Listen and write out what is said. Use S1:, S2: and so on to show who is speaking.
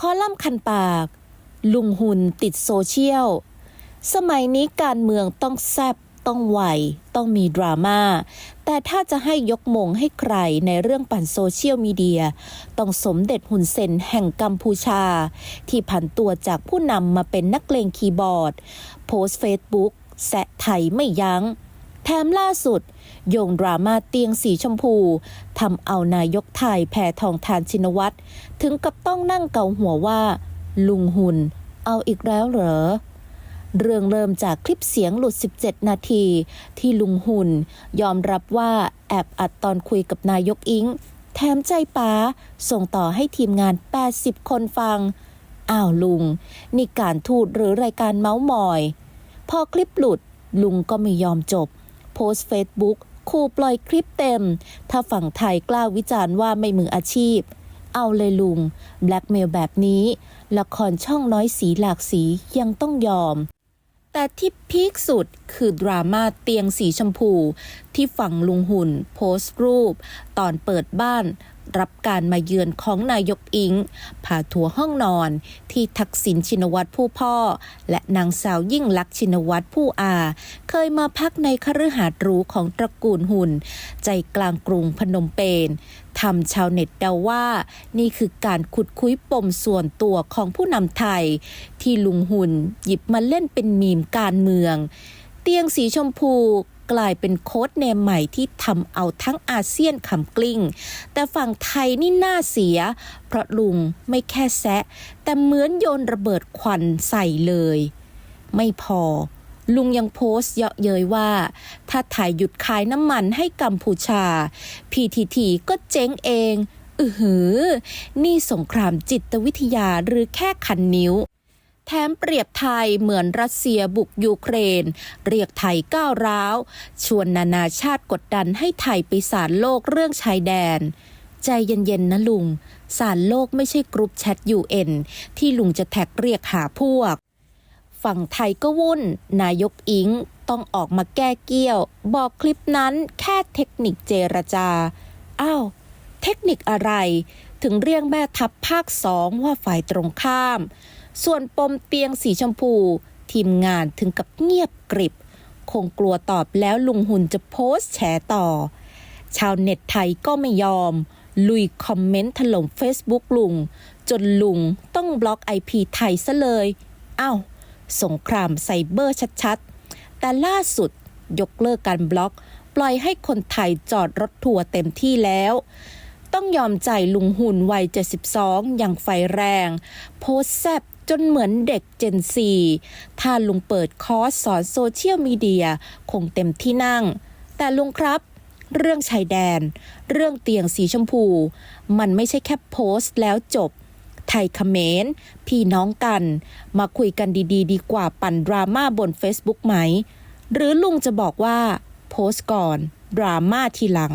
S1: คอลัมน์คันปาก ลุงหุ่นติดโซเชียล สมัยนี้การเมืองต้องแซบต้องไวต้องมีดราม่า แต่ถ้าจะให้ยกมงให้ใครในเรื่องปั่นโซเชียลมีเดีย ต้องสมเด็จหุ่นเซนแห่งกัมพูชา ที่ผันตัวจากผู้นำมาเป็นนักเลงคีย์บอร์ด โพสเฟซบุ๊กแซะไทยไม่ยัง้ง แถมล่าสุด โยงดราม่าเตียงสีชมพูทำเอานายกไทยแพทองทานชินวัตร ถึงกับต้องนั่งเกาหัวว่า ลุงหุนเอาอีกแล้วเหรอเรื่องเริ่มจากคลิปเสียงหลุด 17 นาที ที่ลุงหุ่น ยอมรับว่าแอบอัดตอนคุยกับนายกอิง แถมใจป๋าส่งต่อให้ทีมงาน 80 คนฟัง อ้าวลุง นี่การทูตหรือรายการเมาส์มอย พอคลิปหลุดลุงก็ไม่ยอมจบ โพสต์เฟซบุ๊ก ขู่ปล่อยคลิปเต็ม ถ้าฝั่งไทยกล้าวิจารณ์ว่าไม่มืออาชีพ เอาเลยลุง แบล็กเมลแบบนี้ ละครช่องน้อยสีหลากสียังต้องยอม แต่ที่พีคสุดคือดราม่าเตียงสีชมพู ที่ฝั่งลุงหุ่น โพสต์รูป ตอนเปิดบ้าน รับการมาเยือนของนายกอิงพาทัวร์ห้องนอน ที่ทักษิณชินวัตรผู้พ่อ และนางสาวยิ่งลักษณ์ชินวัตรผู้อา เคยมาพักในคฤหาสน์หรูของตระกูลหุ่น ใจกลางกรุงพนมเปญทำชาวเน็ตเดาว่า นี่คือการขุดคุยปมส่วนตัวของผู้นำไทย ที่ลุงหุ่นหยิบมาเล่นเป็นมีมการเมือง เตียงสีชมพู กลายเป็นโค้ดเนมใหม่ที่ทำเอาทั้งอาเซียนขำกลิ้ง แต่ฝั่งไทยนี่น่าเสีย เพราะลุงไม่แค่แซะ แต่เหมือนโยนระเบิดควันใส่เลย ไม่พอลุงยังโพสต์เยาะเย้ยว่า ถ้าไทยหยุดขายน้ำมันให้กัมพูชา PTT ก็เจ๊งเอง อือหือ นี่สงครามจิตวิทยาหรือแค่คันนิ้ว แถมเปรียบไทยเหมือนรัสเซียบุกยูเครน เรียกไทยก้าวร้าว ชวนนานาชาติกดดันให้ไทยไปศาลโลกเรื่องชายแดน ใจเย็นๆนะลุงศาลโลกไม่ใช่กรุ๊ปแชท UN ที่ลุงจะแท็กเรียกหาพวก ฝั่งไทยก็วุ่น นายกอิงต้องออกมาแก้เกี้ยว บอกคลิปนั้นแค่เทคนิคเจรจา อ้าว เทคนิคอะไร ถึงเรียกแม่ทัพภาคสองว่าฝ่ายตรงข้าม ส่วนปมเตียงสีชมพู ทีมงานถึงกับเงียบกริบ คงกลัวตอบแล้วลุงหุ่นจะโพสต์แฉต่อ ชาวเน็ตไทยก็ไม่ยอม ลุยคอมเมนต์ถล่ม Facebook ลุง จนลุงต้องบล็อกไอพีไทยซะเลยอ้าวสงครามไซเบอร์ชัดๆ แต่ล่าสุดยกเลิกการบล็อก ปล่อยให้คนไทยจอดรถทัวร์เต็มที่แล้วต้องยอมใจลุงหุ่นวัย 72 อย่างไฟแรง โพสแซบ จนเหมือนเด็กเจนซีถ้าลุงเปิดคอร์สสอนโซเชียลมีเดียคงเต็มที่นั่ง แต่ลุงครับ เรื่องชายแดน เรื่องเตียงสีชมพู มันไม่ใช่แค่โพสต์แล้วจบ ไทยเขมร พี่น้องกัน มาคุยกันดีๆดีกว่าปั่นดราม่าบน Facebook ไหม หรือลุงจะบอกว่า โพสต์ก่อน ดราม่าทีหลัง